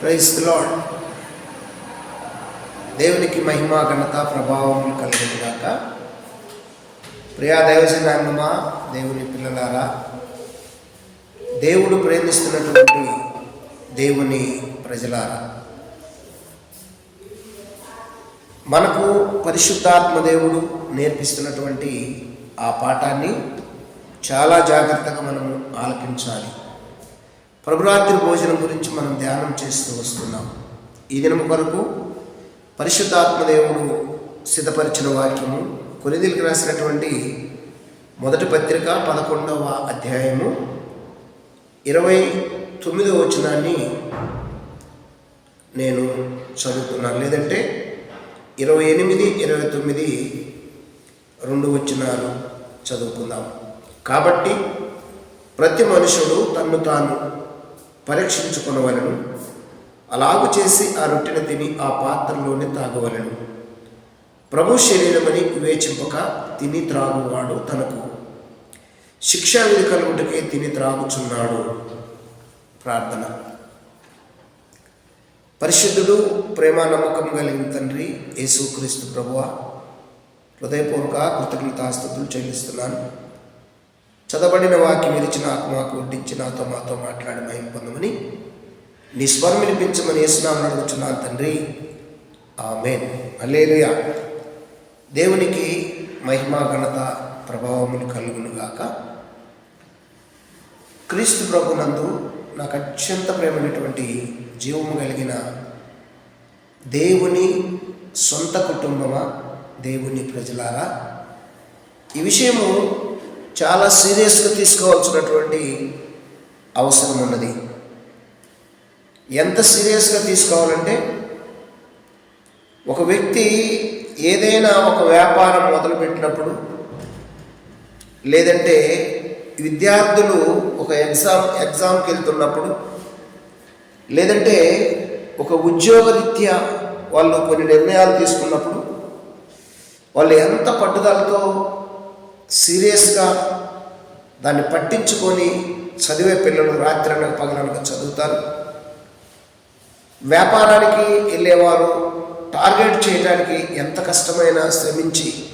Price lord దేవునికి మహిమ ఘనత ప్రభావం కలిగినగాక. ప్రియా దైవజనాంగమా దేవుని పిల్లలారా. దేవుడు ప్రేమిస్తున్నటువంటి దేవుని ప్రజలారా. మనకు పరిశుద్ధాత్మ దేవుడు నేర్పిస్తున్నటువంటి ఆ పాఠాన్ని చాలా జాగ్రత్తగా మనము ఆలకించాలి. ప్రభురాత్రి భోజనం గురించి మనం ధ్యానం చేస్తూ వస్తున్నాం. ఈ దినం కొరకు పరిశుద్ధాత్మదేవుడు సిద్ధపరిచిన వాక్యము కొనిదిలికి రాసినటువంటి మొదటి పత్రిక పదకొండవ అధ్యాయము ఇరవై తొమ్మిదవ వచనాన్ని నేను చదువుతున్నాను. లేదంటే ఇరవై ఎనిమిది ఇరవై తొమ్మిది రెండు వచనాలు చదువుకుందాం. కాబట్టి ప్రతి మనుషుడు తన్ను తాను పరీక్షించుకొనవలను. అలాగు చేసి ఆ రొట్టెను తిని ఆ పాత్రలోనే తాగవలను. ప్రభు శరీరమని వివేచింపక తిని త్రాగువాడు తనకు. శిక్షా విధి తిని త్రాగుచున్నాడు. ప్రార్థన. పరిశుద్ధుడు ప్రేమ నమ్మకం కలిగిన తండ్రి యేసుక్రీస్తు ప్రభువ హృదయపూర్వక కృతజ్ఞతాస్తుతులు చెల్లిస్తున్నాను. చదవబడిన వాక్యం విరిచిన ఆత్మకు మాకు వడ్డించి నాతో మాతో మాట్లాడి మహిం పొందమని నీ స్వరం వినిపించమని వేసినామని అడుగుతున్నాను తండ్రి. ఆమెన్. అలేలుయా దేవునికి మహిమ ఘనత ప్రభావములు కలుగునుగాక క్రీస్తు ప్రభునందు నాకు అత్యంత ప్రేమైనటువంటి జీవము కలిగిన దేవుని సొంత కుటుంబమా దేవుని ప్రజలారా? ఈ విషయము చాలా సీరియస్గా తీసుకోవాల్సినటువంటి అవసరం ఉన్నది. ఎంత సీరియస్గా తీసుకోవాలంటే ఒక వ్యక్తి ఏదైనా ఒక వ్యాపారం మొదలుపెట్టినప్పుడు లేదంటే విద్యార్థులు ఒక ఎగ్జామ్ ఎగ్జామ్కి వెళ్తున్నప్పుడు లేదంటే ఒక ఉద్యోగరీత్యా వాళ్ళు కొన్ని నిర్ణయాలు తీసుకున్నప్పుడు వాళ్ళు ఎంత పట్టుదలతో సీరియస్గా దాన్ని పట్టించుకొని చదివే పిల్లలు రాత్రి అనక పగలనక చదువుతారు. వ్యాపారానికి వెళ్ళేవారు టార్గెట్ చేయడానికి ఎంత కష్టమైనా శ్రమించి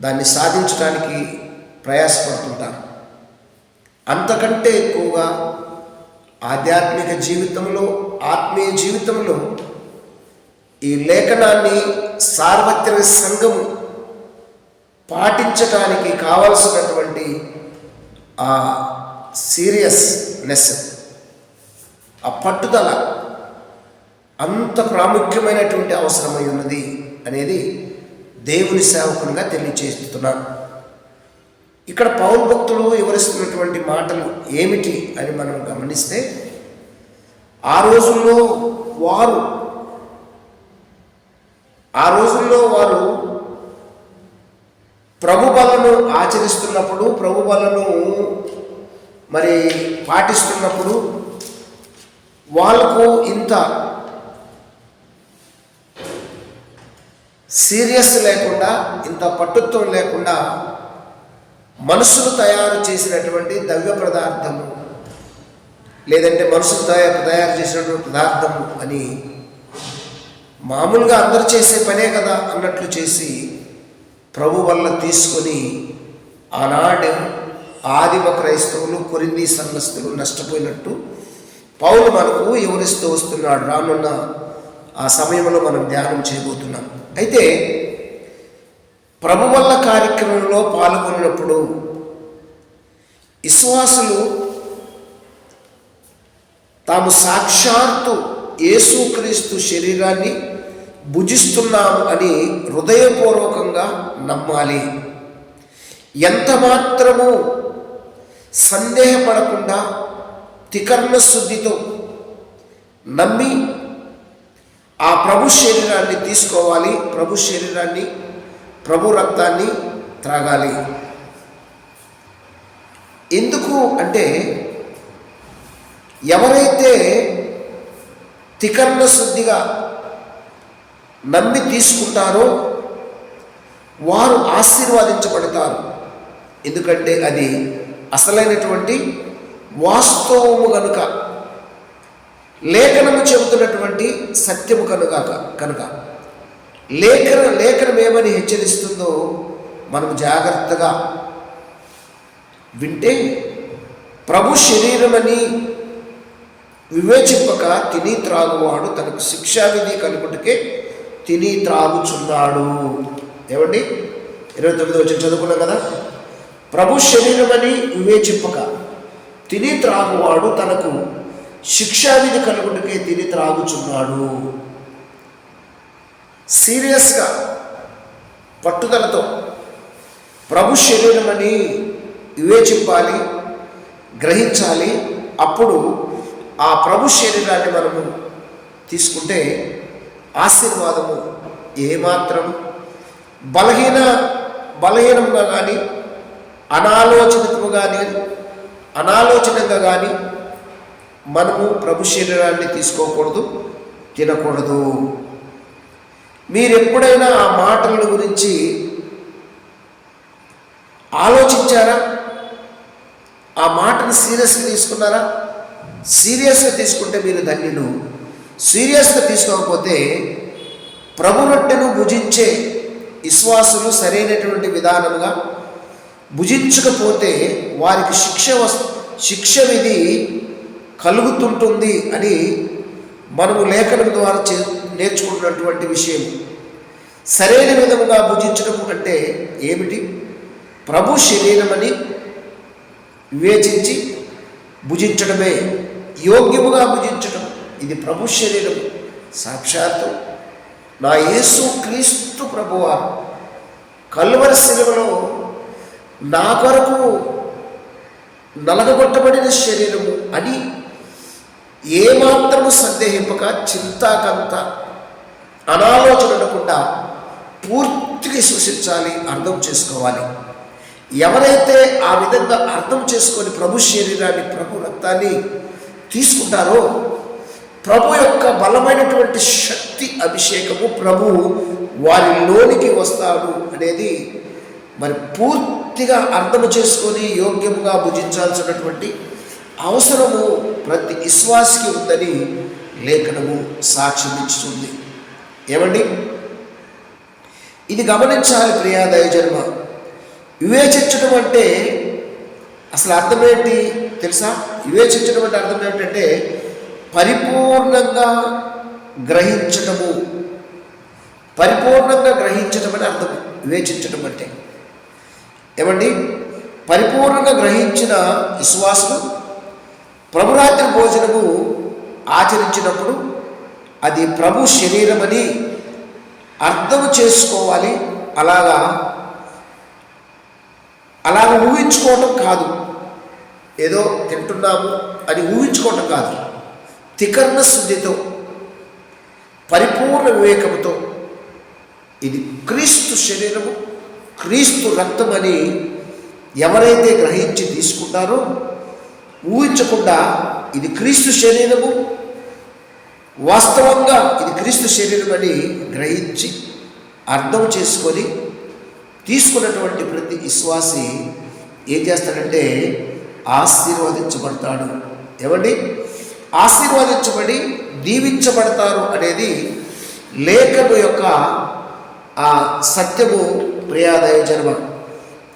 దాన్ని సాధించడానికి ప్రయాసపడుతుంటారు. అంతకంటే ఎక్కువగా ఆధ్యాత్మిక జీవితంలో ఆత్మీయ జీవితంలో ఈ లేఖనాన్ని సార్వత్రిక సంఘము పాటించటానికి కావలసినటువంటి ఆ సీరియస్నెస్ ఆ పట్టుదల అంత ప్రాముఖ్యమైనటువంటి అవసరమై ఉన్నది అనేది దేవుని సేవకునిగా తెలియచేస్తున్నాను ఇక్కడ పౌరు భక్తులు వివరిస్తున్నటువంటి మాటలు ఏమిటి అని మనం గమనిస్తే ఆ రోజుల్లో వారు ఆ రోజుల్లో వారు ప్రభు బలను ఆచరిస్తున్నప్పుడు ప్రభు బలను మరి పాటిస్తున్నప్పుడు వాళ్ళకు ఇంత సీరియస్ లేకుండా ఇంత పట్టుత్వం లేకుండా మనసును తయారు చేసినటువంటి ద్రవ్య పదార్థము లేదంటే మనసును తయారు తయారు చేసినటువంటి పదార్థము అని మామూలుగా అందరు చేసే పనే కదా అన్నట్లు చేసి ప్రభు వల్ల తీసుకొని ఆనాడు ఆదిమ క్రైస్తవులు కొరింది సంఘస్థులు నష్టపోయినట్టు పౌలు మనకు వివరిస్తూ వస్తున్నాడు. రానున్న ఆ సమయంలో మనం ధ్యానం చేయబోతున్నాం. అయితే ప్రభు వల్ల కార్యక్రమంలో పాల్గొన్నప్పుడు విశ్వాసులు తాము సాక్షాత్తు యేసుక్రీస్తు శరీరాన్ని భుజిస్తున్నాము అని హృదయపూర్వకంగా నమ్మాలి. ఎంత మాత్రము సందేహపడకుండా తికర్ణ శుద్ధితో నమ్మి ఆ ప్రభు శరీరాన్ని తీసుకోవాలి ప్రభు శరీరాన్ని ప్రభు రక్తాన్ని త్రాగాలి. ఎందుకు అంటే ఎవరైతే తికర్ణ శుద్ధిగా నమ్మి తీసుకుంటారో వారు ఆశీర్వాదించబడతారు. ఎందుకంటే అది అసలైనటువంటి వాస్తవము కనుక లేఖనము చెబుతున్నటువంటి సత్యము కనుక కనుక. లేఖన లేఖనం ఏమని హెచ్చరిస్తుందో మనం జాగ్రత్తగా వింటే ప్రభు శరీరమని వివేచింపక తిని త్రాగువాడు తనకు శిక్షావిధి కలుగుటకే తిని త్రాగుచున్నాడు. ఏమండి? ఇరవై తొమ్మిది వచ్చి చదువుకున్నాం కదా? ప్రభు శరీరమని వివేచింపక తిని త్రాగువాడు తనకు శిక్షావిధి కలుగుటకే తిని త్రాగుచున్నాడు. సీరియస్గా పట్టుదలతో ప్రభు శరీరమని వివేచింపాలి గ్రహించాలి. అప్పుడు ఆ ప్రభు శరీరాన్ని మనము తీసుకుంటే ఆశీర్వాదము ఏమాత్రం బలహీన బలహీనంగా కానీ అనాలోచితము కానీ అనాలోచనంగా కానీ మనము ప్రభు శరీరాన్ని తీసుకోకూడదు తినకూడదు. మీరు ఎప్పుడైనా ఆ మాటల గురించి ఆలోచించారా? ఆ మాటను సీరియస్గా తీసుకున్నారా? సీరియస్గా తీసుకుంటే మీరు ధన్యులు. సీరియస్గా తీసుకోకపోతే ప్రభు రొట్టెను భుజించే విశ్వాసులు సరైనటువంటి విధానముగా భుజించకపోతే వారికి శిక్ష వస్ శిక్ష విధి కలుగుతుంటుంది అని మనము లేఖనం ద్వారా చే నేర్చుకుంటున్నటువంటి విషయం. సరైన విధముగా భుజించడం అంటే ఏమిటి? ప్రభు శరీరమని వివేచించి భుజించడమే యోగ్యముగా భుజించడం ఇది ప్రభు శరీరం. సాక్షాత్తు నా యేసు క్రీస్తు ప్రభువారు కల్వరి శిలువలో నా కొరకు నలగొట్టబడిన శరీరము అని ఏమాత్రము సందేహింపక చింతాకంత అనాలోచన ఉండకుండా పూర్తిగా సూచించాలి అర్థం చేసుకోవాలి. ఎవరైతే ఆ విధంగా అర్థం చేసుకొని ప్రభు శరీరాన్ని ప్రభు రక్తాన్ని తీసుకుంటారో ప్రభు యొక్క బలమైనటువంటి శక్తి అభిషేకము ప్రభు వారిలోనికి వస్తాడు అనేది మరి పూర్తిగా అర్థం చేసుకొని యోగ్యముగా భుజించాల్సినటువంటి అవసరము ప్రతి విశ్వాసికి ఉందని లేఖనము సాక్ష్యం ఇస్తుంది ఏమండి? ఇది గమనించాలి ప్రియాదయ జన్మ వివేచించడం అంటే అసలు అర్థం ఏంటి తెలుసా? వివేచించడం అంటే అర్థం ఏంటంటే పరిపూర్ణంగా గ్రహించటము. పరిపూర్ణంగా గ్రహించటం అని అర్థం. వివేచించడం అంటే. ఏమండి? పరిపూర్ణంగా గ్రహించిన విశ్వాసులు ప్రభురాత్రి భోజనము ఆచరించినప్పుడు అది ప్రభు శరీరమని అర్థం చేసుకోవాలి. అలాగా? అలాగ ఊహించుకోవటం కాదు. ఏదో తింటున్నాము అని ఊహించుకోవటం కాదు. తికర్ణ శుద్ధితో పరిపూర్ణ వివేకముతో ఇది క్రీస్తు శరీరము క్రీస్తు రక్తం అని ఎవరైతే గ్రహించి తీసుకుంటారో ఊహించకుండా ఇది క్రీస్తు శరీరము వాస్తవంగా ఇది క్రీస్తు శరీరం అని గ్రహించి అర్థం చేసుకొని తీసుకున్నటువంటి ప్రతి విశ్వాసి ఏం చేస్తాడంటే ఆశీర్వదించబడతాడు. ఏమండి? ఆశీర్వదించబడి దీవించబడతారు అనేది లేఖకు యొక్క ఆ సత్యము ప్రియాదయ జన్మ.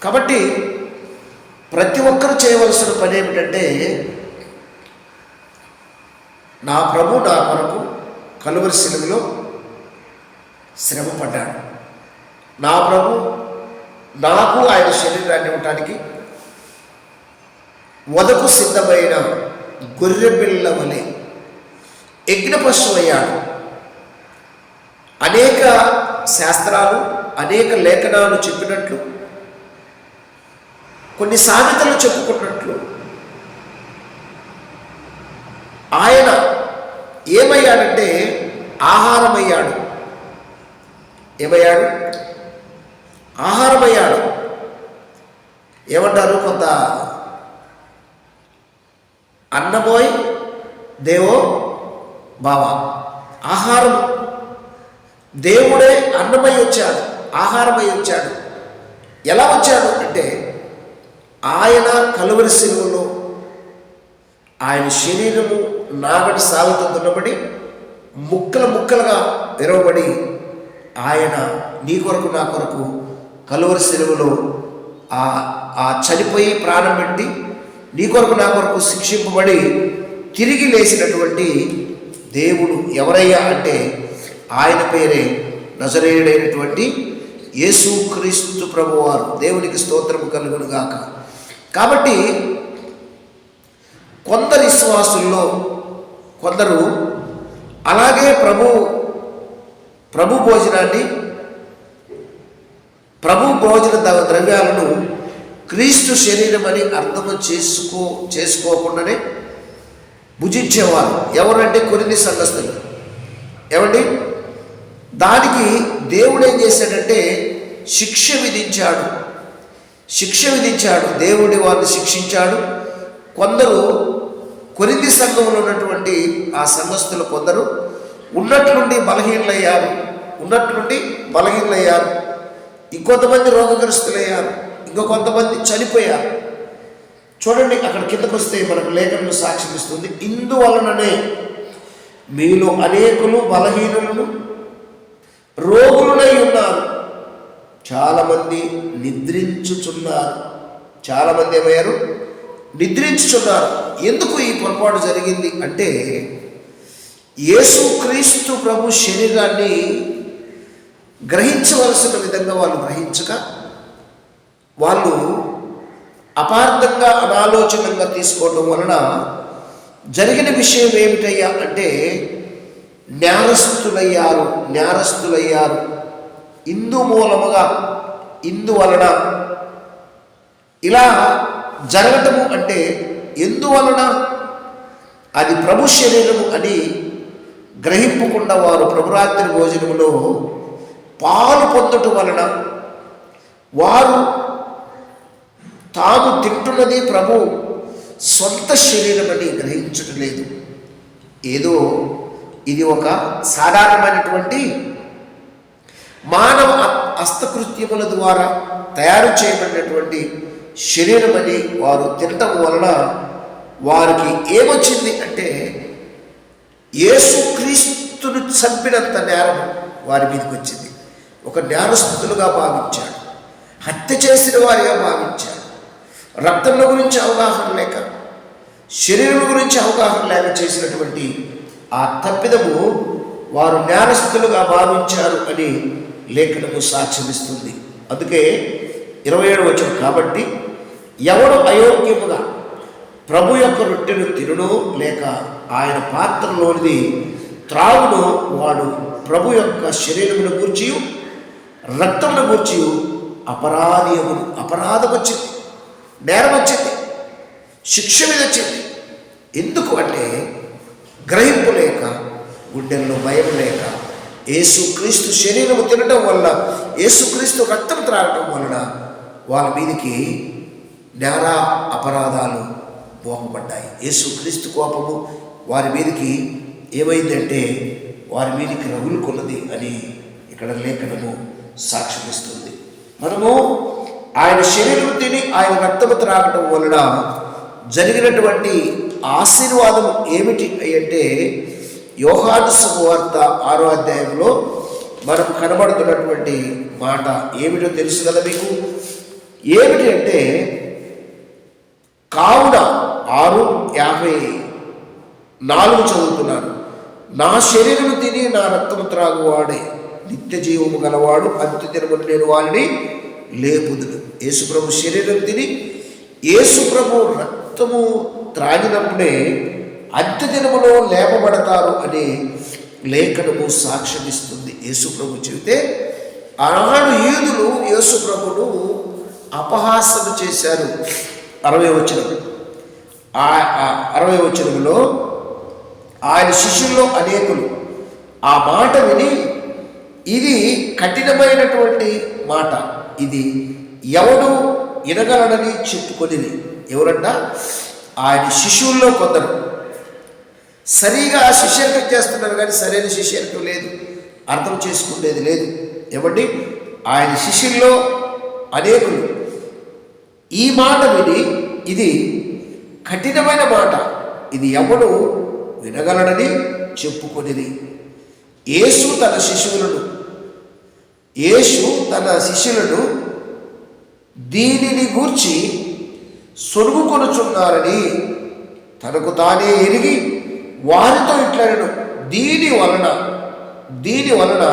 కాబట్టి ప్రతి ఒక్కరు చేయవలసిన పని ఏమిటంటే నా ప్రభు నా కొరకు కలువరి శిలువలో శ్రమ పడ్డాడు నా ప్రభు నాకు ఆయన శరీరాన్ని ఇవ్వటానికి వదకు సిద్ధమైన గొర్రెపిల్ల వలె యజ్ఞపశు అయ్యాడు అనేక శాస్త్రాలు అనేక లేఖనాలు చెప్పినట్లు కొన్ని సామెతలు చెప్పుకున్నట్లు ఆయన ఏమయ్యాడంటే ఆహారమయ్యాడు. ఏమయ్యాడు? ఆహారమయ్యాడు. ఏమంటారు కొంత అన్నబోయ్ దేవో భావ ఆహారం. దేవుడే అన్నమై వచ్చాడు ఆహారమై వచ్చాడు. ఎలా వచ్చాడు అంటే ఆయన కలువరి శిలువలో ఆయన శరీరము నాగటి సాగుతో దున్నబడి ముక్కలు ముక్కలుగా విరవబడి ఆయన నీ కొరకు నా కొరకు కలువరి సెలవులో ఆ ఆ చనిపోయి ప్రాణం పెట్టి నీ కొరకు నా కొరకు శిక్షింపబడి తిరిగి లేచినటువంటి దేవుడు ఎవరయ్యా అంటే ఆయన పేరే నజరేయుడైనటువంటి యేసు క్రీస్తు ప్రభువారు. దేవునికి స్తోత్రము కలుగును గాక కాబట్టి కొందరు విశ్వాసుల్లో కొందరు అలాగే ప్రభు ప్రభు భోజనాన్ని ప్రభు భోజన ద్రవ్యాలను క్రీస్తు శరీరం అని అర్థం చేసుకో చేసుకోకుండానే భుజించేవారు. ఎవరంటే కొన్ని సంఘస్థులు. ఏమండి? దానికి దేవుడు ఏం చేశాడంటే శిక్ష విధించాడు. శిక్ష విధించాడు. దేవుడి వారిని శిక్షించాడు. కొందరు కొరింది సంఘంలో ఉన్నటువంటి ఆ సంఘస్థులు కొందరు ఉన్నట్లుండి బలహీనలయ్యారు. ఉన్నట్లుండి బలహీనలయ్యారు. ఇంకొంతమంది రోగగ్రస్తులయ్యారు. ఇంకో కొంతమంది చనిపోయారు. చూడండి అక్కడ కిందకు వస్తే మనకు లేఖనం సాక్ష్యం ఇస్తుంది. ఇందువలననే మీలో అనేకులు బలహీనులను రోగులునై ఉన్నారు. చాలామంది నిద్రించుచున్నారు. చాలామంది ఏమయ్యారు? నిద్రించుచున్నారు. ఎందుకు ఈ పొరపాటు జరిగింది అంటే యేసుక్రీస్తు ప్రభు శరీరాన్ని గ్రహించవలసిన విధంగా వాళ్ళు గ్రహించక వాళ్ళు అపార్థంగా అనాలోచనంగా తీసుకోవడం వలన జరిగిన విషయం ఏమిటయ్యా అంటే నేరస్తులయ్యారు నేరస్తులయ్యారు ఇందు మూలముగా ఇందువలన ఇలా జరగటము అంటే ఎందువలన అది ప్రభు శరీరము అని గ్రహింపకుండా వారు ప్రభురాత్రి భోజనములో పాలు పొందటం వలన. వారు తాము తింటున్నది ప్రభు సొంత శరీరం అని గ్రహించడం లేదు. ఏదో ఇది ఒక సాధారణమైనటువంటి మానవ హస్తకృత్యముల ద్వారా తయారు చేయబడినటువంటి శరీరం అని వారు తినటం వలన వారికి ఏమొచ్చింది అంటే యేసుక్రీస్తును చంపినంత నేరం వారి మీదకి వచ్చింది. ఒక నేరస్తులుగా భావించాడు. హత్య చేసిన వారిగా భావించాడు. రక్తంలో గురించి అవగాహన లేక శరీరం గురించి అవగాహన లేక చేసినటువంటి ఆ తప్పిదము వారు నేరస్తులుగా భావించారు అని లేఖనము సాక్ష్యమిస్తుంది. అందుకే ఇరవై ఏడు వచ్చిన కాబట్టి ఎవడు అయోగ్యముగా ప్రభు యొక్క రొట్టెను తినును లేక ఆయన పాత్రలోనిది త్రాగును వాడు ప్రభు యొక్క శరీరమును గూర్చి రక్తమును గూర్చి అపరాధీయమును అపరాధం వచ్చింది నేరం వచ్చింది శిక్ష మీద వచ్చింది. ఎందుకు అంటే గ్రహింపు లేక గుండెల్లో భయం లేక యేసుక్రీస్తు శరీరము తినటం వల్ల యేసుక్రీస్తు రక్తం త్రాగటం వలన వాళ్ళ మీదకి నేర అపరాధాలు మోపబడ్డాయి యేసుక్రీస్తు కోపము వారి మీదకి ఏమైందంటే వారి మీదకి రగులుకున్నది అని ఇక్కడ లేఖనము సాక్షిస్తుంది మనము ఆయన శరీరం తిని ఆయన రక్తము త్రాగటం వలన జరిగినటువంటి ఆశీర్వాదం ఏమిటి అంటే యోహాను సువార్త ఆరో అధ్యాయంలో మనకు కనబడుతున్నటువంటి మాట ఏమిటో తెలుసు కదా మీకు? ఏమిటి అంటే కావున ఆరు యాభై నాలుగు చదువుతున్నాను. నా శరీరము తిని నా రక్తము త్రాగువాడే నిత్య జీవము గలవాడు అంత్య నేను వారిని లేపుదును యేసుప్రభు శరీరం తిని యేసుప్రభు రక్తము త్రాగినప్పుడే అంత్యదినములో లేపబడతారు అని లేఖనము సాక్ష్యమిస్తుంది. యేసుప్రభు చెబితే ఆనాడు యూదులు యేసుప్రభును అపహాసన చేశారు. అరవై వచనం. అరవై వచనంలో ఆయన శిష్యుల్లో అనేకులు ఆ మాట విని ఇది కఠినమైనటువంటి మాట. ఇది ఎవడు వినగలడని చెప్పుకొనిది. ఎవరంట? ఆయన శిష్యుల్లో కొందరు. సరిగా శిష్యర్కం చేస్తున్నారు కానీ సరైన శిష్యర్కం లేదు. అర్థం చేసుకునేది లేదు. ఏమండి ఆయన శిష్యుల్లో అనేకులు. ఈ మాట విని ఇది కఠినమైన మాట. ఇది ఎవడు వినగలడని చెప్పుకొనిది. యేసు తన శిశువులను యేసు తన శిష్యులను దీనిని గూర్చి సొరుగుకొనుచున్నారని తనకు తానే ఎరిగి వారితో ఇట్లనను దీని వలన దీని వలన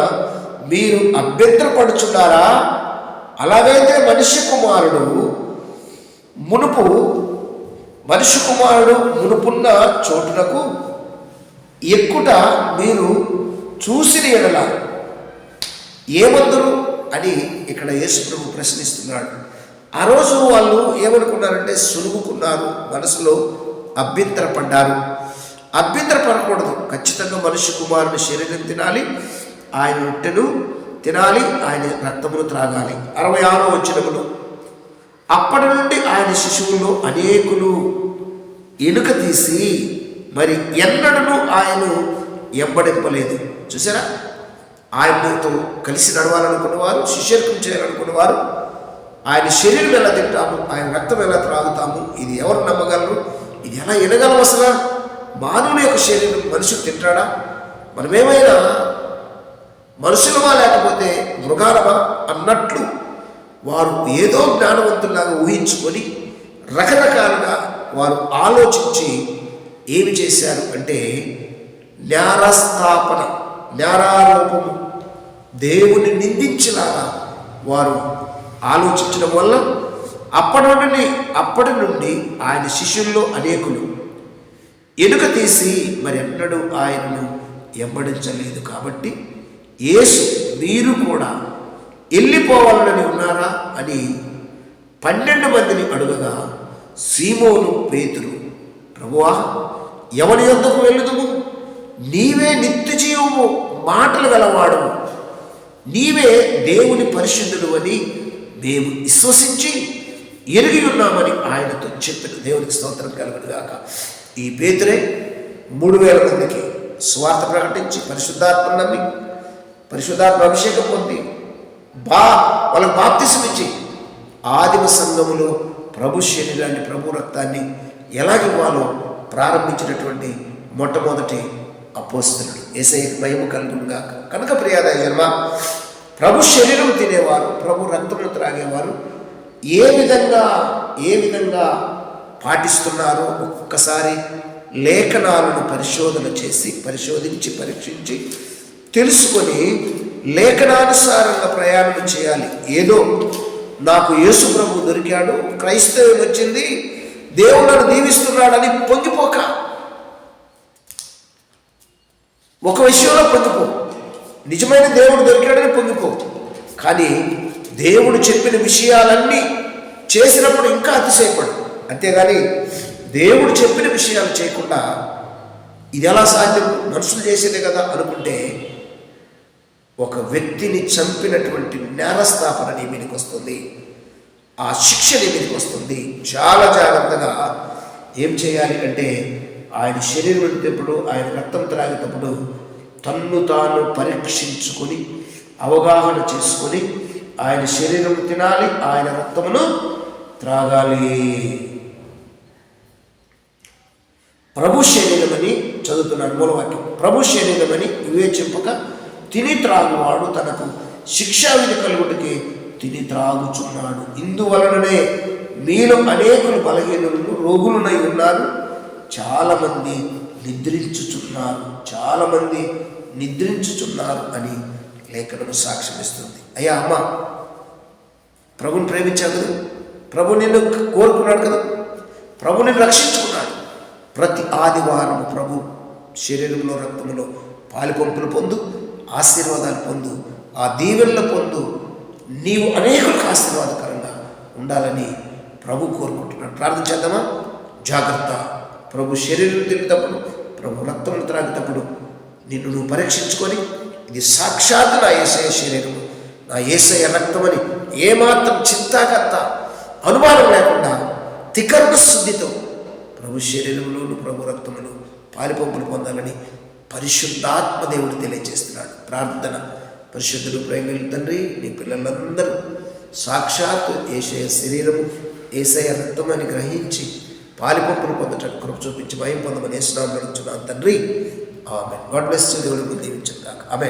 మీరు అభ్యంతరపడుచున్నారా? అలాగైతే మనిషి కుమారుడు మునుపు మనిషి కుమారుడు మునుపున్న చోటునకు ఎక్కుట మీరు చూసిన ఎడలా ఏమందరు అని ఇక్కడ యేసుప్రభు ప్రశ్నిస్తున్నాడు. ఆ రోజు వాళ్ళు ఏమనుకున్నారంటే సులుగుకున్నారు మనసులో అభ్యంతరపడ్డారు. అభ్యంతరపడకూడదు. ఖచ్చితంగా మనిషి కుమారుని శరీరం తినాలి ఆయన రొట్టెను తినాలి ఆయన రక్తమును త్రాగాలి. అరవై ఆరో వచ్చినములు అప్పటి నుండి ఆయన శిశువులు అనేకులు ఎలుక తీసి మరి ఎన్నడను ఆయన ఎంబడింపలేదు. చూసారా? ఆయనతో కలిసి నడవాలనుకున్నవారు శిష్యర్కం చేయాలనుకున్నవారు ఆయన శరీరం ఎలా తింటాము ఆయన రక్తం ఎలా త్రాగుతాము ఇది ఎవరు నమ్మగలరు ఇది ఎలా వినగలం అసలు? మానవుని యొక్క శరీరం మనుషులు తింటాడా? మనమేమైనా మనుషులమా లేకపోతే మృగాలమా అన్నట్లు వారు ఏదో జ్ఞానవంతులాగా ఊహించుకొని రకరకాలుగా వారు ఆలోచించి ఏమి చేశారు అంటే న్యారస్థాపన న్యారారోపము దేవుని నిందించేలాగా వారు ఆలోచించడం వల్ల అప్పటి నుండి అప్పటి నుండి ఆయన శిష్యుల్లో అనేకులు ఎనుక తీసి మరి ఎన్నడూ ఆయనను ఎంబడించలేదు కాబట్టి యేసు మీరు కూడా వెళ్ళిపోవాలని ఉన్నారా అని పన్నెండు మందిని అడుగగా సీమోను పేతురు ప్రభువా ఎవరి యొద్దకు వెళ్ళుదుము నీవే నిత్య జీవము మాటలు గలవాడము నీవే దేవుని పరిశుద్ధుడు అని మేము విశ్వసించి ఎరిగి ఉన్నామని ఆయనతో చెప్పిన దేవునికి స్తోత్రం కలుగుడుగాక ఈ పేతురే మూడు వేల మందికి స్వార్థ ప్రకటించి పరిశుద్ధాత్మ నమ్మి పరిశుద్ధాత్మ అభిషేకం పొంది బా వాళ్ళకు బాప్తిసం ఇచ్చి ఆదిమ సంఘములో ప్రభు శరీరాన్ని ప్రభు రక్తాన్ని ఎలాగివ్వాలో ప్రారంభించినటువంటి మొట్టమొదటి అపోస్తులుడు. ఏసై భయము కలుగునుగా కనుక ప్రియాద జన్మ ప్రభు శరీరం తినేవారు ప్రభు రక్తములు త్రాగేవారు ఏ విధంగా ఏ విధంగా పాటిస్తున్నారో ఒక్కొక్కసారి లేఖనాలను పరిశోధన చేసి పరిశోధించి పరీక్షించి తెలుసుకొని లేఖనానుసారంగా ప్రయాణం చేయాలి. ఏదో నాకు యేసు ప్రభు దొరికాడు క్రైస్తవం వచ్చింది దేవుడు నన్ను దీవిస్తున్నాడని పొంగిపోక ఒక విషయంలో పొందుకో. నిజమైన దేవుడు దొరికాడని పొందుకో. కానీ దేవుడు చెప్పిన విషయాలన్నీ చేసినప్పుడు ఇంకా అతిశయపడు. అంతేగాని దేవుడు చెప్పిన విషయాలు చేయకుండా ఇది ఎలా సాధ్యం? మనుషులు చేసేదే కదా అనుకుంటే ఒక వ్యక్తిని చంపినటువంటి నేరస్థాపన నీ మీదకి వస్తుంది. ఆ శిక్ష నీ మీదకి వస్తుంది. చాలా జాగ్రత్తగా ఏం చేయాలి అంటే ఆయన శరీరం వెళ్తేప్పుడు ఆయన రక్తం త్రాగేటప్పుడు తన్ను తాను పరీక్షించుకొని అవగాహన చేసుకొని ఆయన శరీరం తినాలి ఆయన రక్తమును త్రాగాలి. ప్రభు శరీరమని చదువుతున్నాడు మూలవాక్యం. ప్రభు శరీరమని వివేచింపక తిని త్రాగువాడు తనకు శిక్షా విధి కలుగుటకి తిని త్రాగుచున్నాడు. ఇందువలననే మీలో అనేకులు బలహీనులు రోగులునై ఉన్నారు. చాలామంది నిద్రించుచున్నారు చాలామంది నిద్రించుచున్నారు అని లేఖనం సాక్ష్యమిస్తుంది. అయ్యా అమ్మ ప్రభుని ప్రేమించావు కదా? ప్రభు నిన్ను కోరుకున్నాడు కదా? ప్రభుని రక్షించుకున్నాడు. ప్రతి ఆదివారం ప్రభు శరీరంలో రక్తంలో పాలిపంపులు పొందు ఆశీర్వాదాలు పొందు ఆ దీవెనలు పొందు నీవు అనేకులకు ఆశీర్వాదకరంగా ఉండాలని ప్రభు కోరుకుంటున్నాడు. ప్రార్థన చేద్దామా? జాగ్రత్త. ప్రభు శరీరం తిరిగేటప్పుడు ప్రభు రక్తం త్రాగేటప్పుడు నిన్ను నువ్వు పరీక్షించుకొని ఇది సాక్షాత్ నా ఏసయ శరీరము నా ఏసయ రక్తమని ఏమాత్రం చింతాకర్త అనుమానం లేకుండా తికర్ణ శుద్ధితో ప్రభు శరీరంలోను ప్రభు రక్తములు పాలిపంపులు పొందాలని పరిశుద్ధాత్మ దేవుడు తెలియజేస్తున్నాడు. ప్రార్థన. పరిశుద్ధుడు ప్రేమిల తండ్రి నీ పిల్లలందరూ సాక్షాత్ ఏసయ శరీరము ఏసయ రక్తమని గ్రహించి పాలిపంపులు పొందటానికి కృప చూపించి భయం పొందమని వేసినాం తండ్రి ఆమె గాడ్ బ్లెస్ దేవుడు దీవించిన కాక ఆమె